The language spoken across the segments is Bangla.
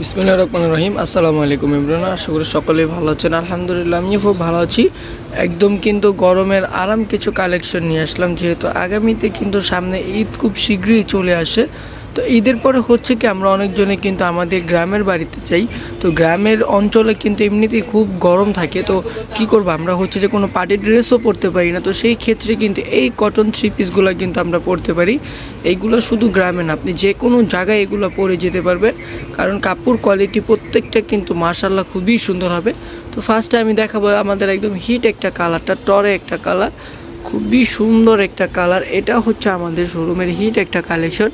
বিসমিল্লা রহমান রহিম। আসসালামু আলাইকুম ইমরান, আশা করি সকলেই ভালো আছেন। আলহামদুলিল্লাহ, আমিও খুব ভালো আছি। একদম কিন্তু গরমের আরাম কিছু কালেকশন নিয়ে আসলাম, যেহেতু আগামীতে কিন্তু সামনে ঈদ খুব শীঘ্রই চলে আসে। তো ঈদের পরে হচ্ছে কি আমরা অনেকজনে কিন্তু আমাদের গ্রামের বাড়িতে চাই তো গ্রামের অঞ্চলে কিন্তু এমনিতেই খুব গরম থাকে। তো কি করব? আমরা হচ্ছে যে কোনো পার্টি ড্রেসও পরতে পারি না। তো সেই ক্ষেত্রে কিন্তু এই কটন থ্রি পিসগুলো কিন্তু আমরা পরতে পারি। এইগুলো শুধু গ্রামে না, আপনি যে কোনো জায়গায় এগুলো পরে যেতে পারবেন। কারণ কাপড় কোয়ালিটি প্রত্যেকটা কিন্তু মার্শাল্লাহ খুবই সুন্দর হবে। তো ফার্স্টে আমি দেখাবো আমাদের একদম হিট একটা কালারটা টরে একটা কালার খুবই সুন্দর একটা কালার এটা হচ্ছে আমাদের শোরুমের হিট একটা কালেকশন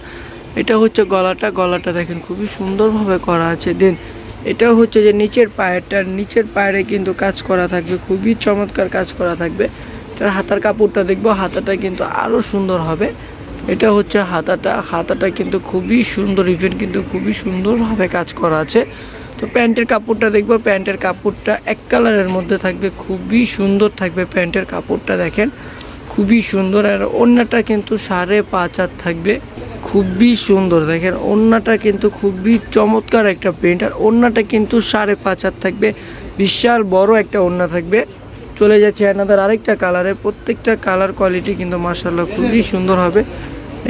এটা হচ্ছে গলাটা গলাটা দেখেন খুবই সুন্দরভাবে করা আছে। দেন এটা হচ্ছে যে নিচের পায়েরটার নিচের পায়ে কিন্তু কাজ করা থাকবে, খুবই চমৎকার কাজ করা থাকবে। এটার হাতার কাপড়টা দেখব, হাতাটা কিন্তু আরও সুন্দর হবে। এটা হচ্ছে হাতাটা হাতাটা কিন্তু খুবই সুন্দর ইভেন কিন্তু খুবই সুন্দরভাবে কাজ করা আছে। তো প্যান্টের কাপড়টা দেখব, প্যান্টের কাপড়টা এক কালারের মধ্যে থাকবে, খুবই সুন্দর থাকবে প্যান্টের কাপড়টা দেখেন। খুবই সুন্দর, আর অন্যটা কিন্তু সাড়ে পাঁচ হাত থাকবে। খুবই সুন্দর। দেখেন, ওড়নাটা কিন্তু খুবই চমৎকার একটা প্রিন্ট আর ওড়নাটা কিন্তু সাড়ে পাঁচ হাত থাকবে। বিশাল বড় একটা ওড়না থাকবে। চলে যাচ্ছে এনাদের আরেকটা কালারে প্রত্যেকটা কালার কোয়ালিটি কিন্তু মার্শাল্লাহ খুবই সুন্দর হবে।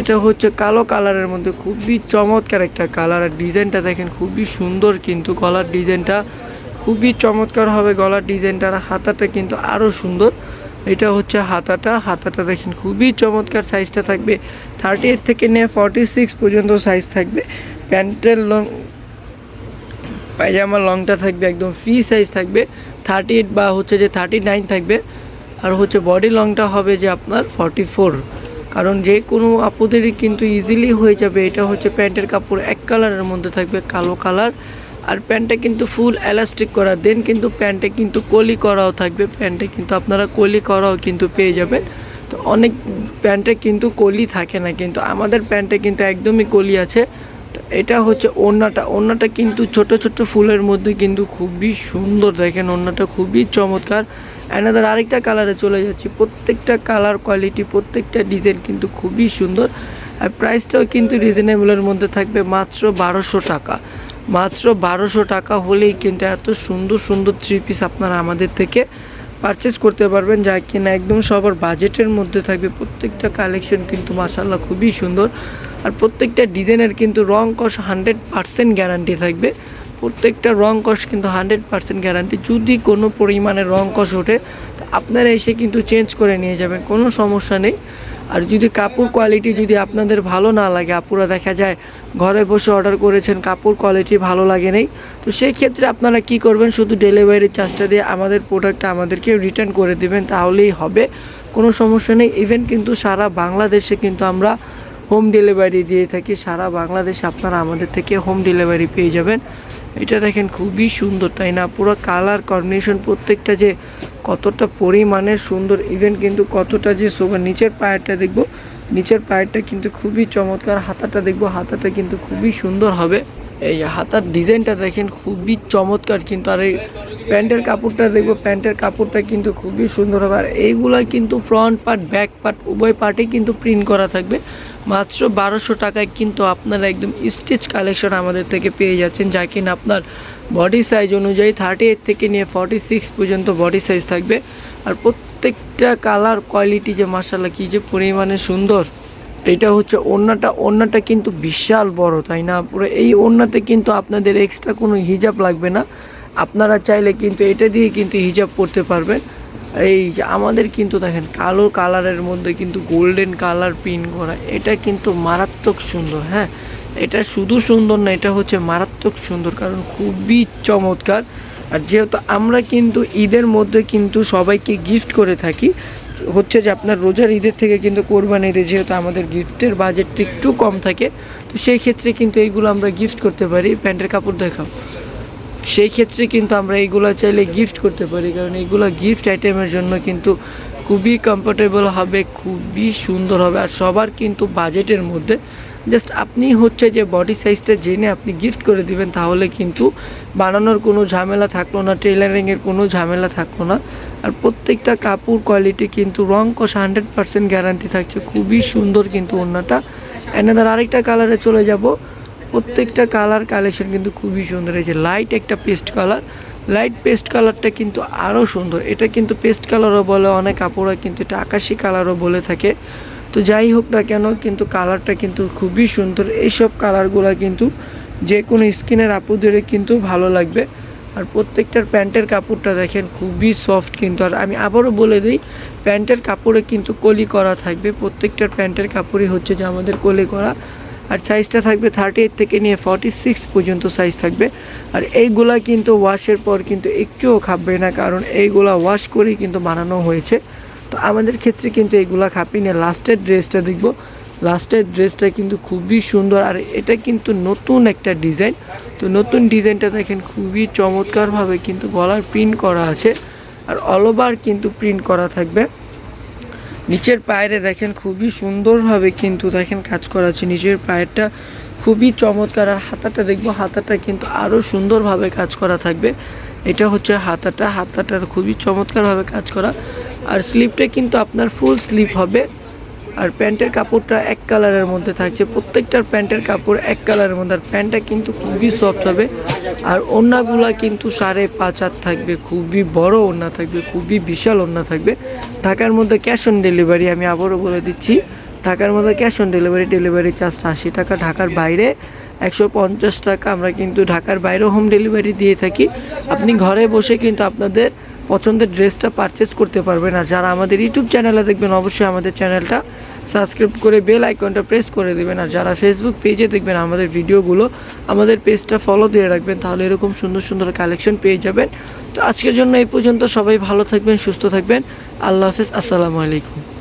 এটা হচ্ছে কালো কালারের মধ্যে খুবই চমৎকার একটা কালার আর ডিজাইনটা দেখেন, খুবই সুন্দর কিন্তু গলার ডিজাইনটা খুবই চমৎকার হবে গলার ডিজাইনটা আর হাতাটা কিন্তু আরও সুন্দর। এটা হচ্ছে হাতাটা। হাতাটা দেখেন, খুবই চমৎকার সাইজটা থাকবে। থার্টি এইট থেকে নিয়ে ফর্টি সিক্স পর্যন্ত সাইজ থাকবে। প্যান্টের লং পায়জামার লংটা থাকবে, একদম ফ্রি সাইজ থাকবে। থার্টি এইট বা হচ্ছে যে থার্টি নাইন থাকবে। আর হচ্ছে বডি লংটা হবে যে আপনার ফর্টি ফোর কারণ যে কোনো আপুদেরই কিন্তু ইজিলি হয়ে যাবে। এটা হচ্ছে প্যান্টের কাপড়, এক কালারের মধ্যে থাকবে কালো কালার আর প্যান্টটা কিন্তু ফুল এলাস্টিক করা দেন কিন্তু প্যান্টে কিন্তু কলি করাও থাকবে। প্যান্টে কিন্তু আপনারা কলি করাও কিন্তু পেয়ে যাবেন। তো অনেক প্যান্টে কিন্তু কলি থাকে না, কিন্তু আমাদের প্যান্টে কিন্তু একদমই কলি আছে। তো এটা হচ্ছে ওড়নাটা। ওড়নাটা কিন্তু ছোট ছোট ফুলের মধ্যে কিন্তু খুবই সুন্দর। দেখেন ওড়নাটা খুবই চমৎকার। অ্যানাদার আরেকটা কালারে চলে যাচ্ছি। প্রত্যেকটা কালার কোয়ালিটি প্রত্যেকটা ডিজাইন কিন্তু খুবই সুন্দর। আর প্রাইসটাও কিন্তু রিজনেবলের মধ্যে থাকবে মাত্র বারোশো টাকা। মাত্র বারোশো টাকা হলেই কিন্তু এত সুন্দর সুন্দর থ্রি পিস আপনারা আমাদের থেকে পারচেস করতে পারবেন, যা কিনা একদম সবার বাজেটের মধ্যে থাকবে। প্রত্যেকটা কালেকশন কিন্তু মাসাল্লাহ খুবই সুন্দর। আর প্রত্যেকটা ডিজাইনের কিন্তু রং কষ হান্ড্রেড পারসেন্ট গ্যারান্টি থাকবে। প্রত্যেকটা রং কষ কিন্তু হান্ড্রেড পারসেন্ট গ্যারান্টি যদি কোনো পরিমাণে রং কষ ওঠে, তো আপনারা এসে কিন্তু চেঞ্জ করে নিয়ে যাবেন, কোনো সমস্যা নেই। আর যদি কাপড় কোয়ালিটি যদি আপনাদের ভালো না লাগে, আপুরা দেখা যায় ঘরে বসে অর্ডার করেছেন, কাপড় কোয়ালিটি ভালো লাগে নেই। তো সেই ক্ষেত্রে আপনারা কি করবেন? শুধু ডেলিভারি চার্জটা দিয়ে আমাদের প্রোডাক্টটা আমাদেরকে রিটার্ন করে দেবেন, তাহলেই হবে। কোনো সমস্যা নেই। ইভেন কিন্তু সারা বাংলাদেশে কিন্তু আমরা হোম ডেলিভারি দিয়ে থাকি। সারা বাংলাদেশে আপনারা আমাদের থেকে হোম ডেলিভারি পেয়ে যাবেন। এটা দেখেন খুবই সুন্দর, তাই না? পুরো কালার কম্বিনেশন প্রত্যেকটা যে কতটা পরিমাণে সুন্দর ইভেন কিন্তু কতটা যে সোবার নিচের পায়েরটা দেখব। নিচের পায়েরটা কিন্তু খুবই চমৎকার, হাতাটা দেখব, হাতাটা কিন্তু খুবই সুন্দর হবে। এই হাতার ডিজাইনটা দেখেন, খুবই চমৎকার কিন্তু, আর এই প্যান্টের কাপড়টা দেখব, প্যান্টের কাপড়টা কিন্তু খুবই সুন্দর হবে। আর এইগুলা কিন্তু ফ্রন্ট পার্ট ব্যাক পার্ট উভয় পার্টেই কিন্তু প্রিন্ট করা থাকবে। মাত্র বারোশো টাকায় কিন্তু আপনারা একদম স্টিচ কালেকশন আমাদের থেকে পেয়ে যাচ্ছেন, যা কিনা আপনার বডি সাইজ অনুযায়ী থার্টি এইট থেকে নিয়ে ফর্টি সিক্স পর্যন্ত বডি সাইজ থাকবে। আর প্রত্যেকটা কালার কোয়ালিটি যে মাসাল্লাহ কী যে পরিমাণে সুন্দর, এটা হচ্ছে ওড়নাটা ওড়নাটা কিন্তু বিশাল বড়, তাই না? পুরো এই ওড়নাতে কিন্তু আপনাদের এক্সট্রা কোনো হিজাব লাগবে না। আপনারা চাইলে কিন্তু এটা দিয়ে কিন্তু হিজাব পরতে পারবেন। এই যে আমাদের কিন্তু দেখেন, কালো কালারের মধ্যে কিন্তু গোল্ডেন কালার পিন করা, এটা কিন্তু মারাত্মক সুন্দর হ্যাঁ? এটা শুধু সুন্দর না, এটা হচ্ছে মারাত্মক সুন্দর, কারণ খুবই চমৎকার। আর যেহেতু আমরা কিন্তু ঈদের মধ্যে কিন্তু সবাইকে গিফট করে থাকি, হচ্ছে যে আপনার রোজার ঈদের থেকে কিন্তু কোরবানি ঈদে যেহেতু আমাদের গিফটের বাজেটটা একটু কম থাকে, তো সেই ক্ষেত্রে কিন্তু এইগুলো আমরা গিফট করতে পারি। প্যান্টের কাপড় দেখাও। সেই ক্ষেত্রে কিন্তু আমরা এইগুলো চাইলে গিফট করতে পারি, কারণ এইগুলো গিফট আইটেমের জন্য কিন্তু খুবই কমফোর্টেবল হবে, খুবই সুন্দর হবে, আর সবার কিন্তু বাজেটের মধ্যে জাস্ট আপনি হচ্ছে যে বডি সাইজটা জেনে আপনি গিফট করে দিবেন, তাহলে কিন্তু বানানোর কোনো ঝামেলা থাকল না টেলারিংয়ের কোনো ঝামেলা থাকল না। আর প্রত্যেকটা কাপড় কোয়ালিটি কিন্তু রং কষ হান্ড্রেড পার্সেন্ট গ্যারান্টি থাকছে। খুবই সুন্দর কিন্তু ওড়নাটা। এনাদার আরেকটা কালারে চলে যাব। প্রত্যেকটা কালার কালেকশন কিন্তু খুবই সুন্দর। এই যে লাইট একটা পেস্ট কালার লাইট পেস্ট কালারটা কিন্তু আরও সুন্দর। এটা কিন্তু পেস্ট কালারও বলে, অনেক আপুরা কিন্তু এটা আকাশি কালারও বলে থাকে। তো যাই হোক না কেন, কিন্তু কালারটা কিন্তু খুবই সুন্দর। এইসব কালারগুলো কিন্তু যে কোনো স্কিনের আপুদের কিন্তু ভালো লাগবে। আর প্রত্যেকটার প্যান্টের কাপড়টা দেখেন খুবই সফট কিন্তু। আর আমি আবারও বলে দিই, প্যান্টের কাপড়ে কিন্তু কলি করা থাকবে। প্রত্যেকটার প্যান্টের কাপড়ই হচ্ছে যে আমাদের কলি করা। আর সাইজটা থাকবে থার্টি এইট থেকে নিয়ে ফর্টি সিক্স পর্যন্ত সাইজ থাকবে। আর এইগুলা কিন্তু ওয়াশের পর কিন্তু একটুও খাবে না, কারণ এইগুলা ওয়াশ করেই কিন্তু বানানো হয়েছে। তো আমাদের ক্ষেত্রে কিন্তু এগুলা খাপি না লাস্টের ড্রেসটা দেখব। লাস্টের ড্রেসটা কিন্তু খুবই সুন্দর আর এটা কিন্তু নতুন একটা ডিজাইন তো নতুন ডিজাইনটা দেখেন, খুবই চমৎকারভাবে কিন্তু গলার প্রিন্ট করা আছে আর অল ওভার কিন্তু প্রিন্ট করা থাকবে। নিচের পায়েরে দেখেন, খুবই সুন্দরভাবে কিন্তু দেখেন কাজ করা আছে। নিচের পায়েরটা খুবই চমৎকার আর হাতাটা দেখব, হাতাটা কিন্তু আরও সুন্দরভাবে কাজ করা থাকবে। এটা হচ্ছে হাতাটা হাতাটা খুবই চমৎকারভাবে কাজ করা। আর স্লিপটা কিন্তু আপনার ফুল স্লিপ হবে। আর প্যান্টের কাপড়টা এক কালারের মধ্যে থাকছে। প্রত্যেকটার প্যান্টের কাপড় এক কালারের মধ্যে। আর প্যান্টটা কিন্তু খুবই সফট হবে। আর ওড়নাগুলা কিন্তু সাড়ে পাঁচ হাত থাকবে। খুবই বড় ওড়না থাকবে। খুবই বিশাল ওড়না থাকবে। ঢাকার মধ্যে ক্যাশ অন ডেলিভারি আমি আবারও বলে দিচ্ছি। ঢাকার মধ্যে ক্যাশ অন ডেলিভারি ডেলিভারি চার্জটা আশি টাকা। ঢাকার বাইরে একশো পঞ্চাশ টাকা। আমরা কিন্তু ঢাকার বাইরেও হোম ডেলিভারি দিয়ে থাকি। আপনি ঘরে বসে কিন্তু আপনাদের পছন্দের ড্রেসটা পারচেস করতে পারবেন। আর যারা আমাদের ইউটিউব চ্যানেলে দেখবেন, অবশ্যই আমাদের চ্যানেলটা সাবস্ক্রাইব করে বেল আইকনটা প্রেস করে দেবেন। আর যারা ফেসবুক পেজে দেখবেন, আমাদের ভিডিওগুলো আমাদের পেজটা ফলো দিয়ে রাখবেন, তাহলে এরকম সুন্দর সুন্দর কালেকশন পেয়ে যাবেন। তো আজকের জন্য এই পর্যন্ত সবাই ভালো থাকবেন, সুস্থ থাকবেন। আল্লাহ হাফেজ, আসসালামু আলাইকুম।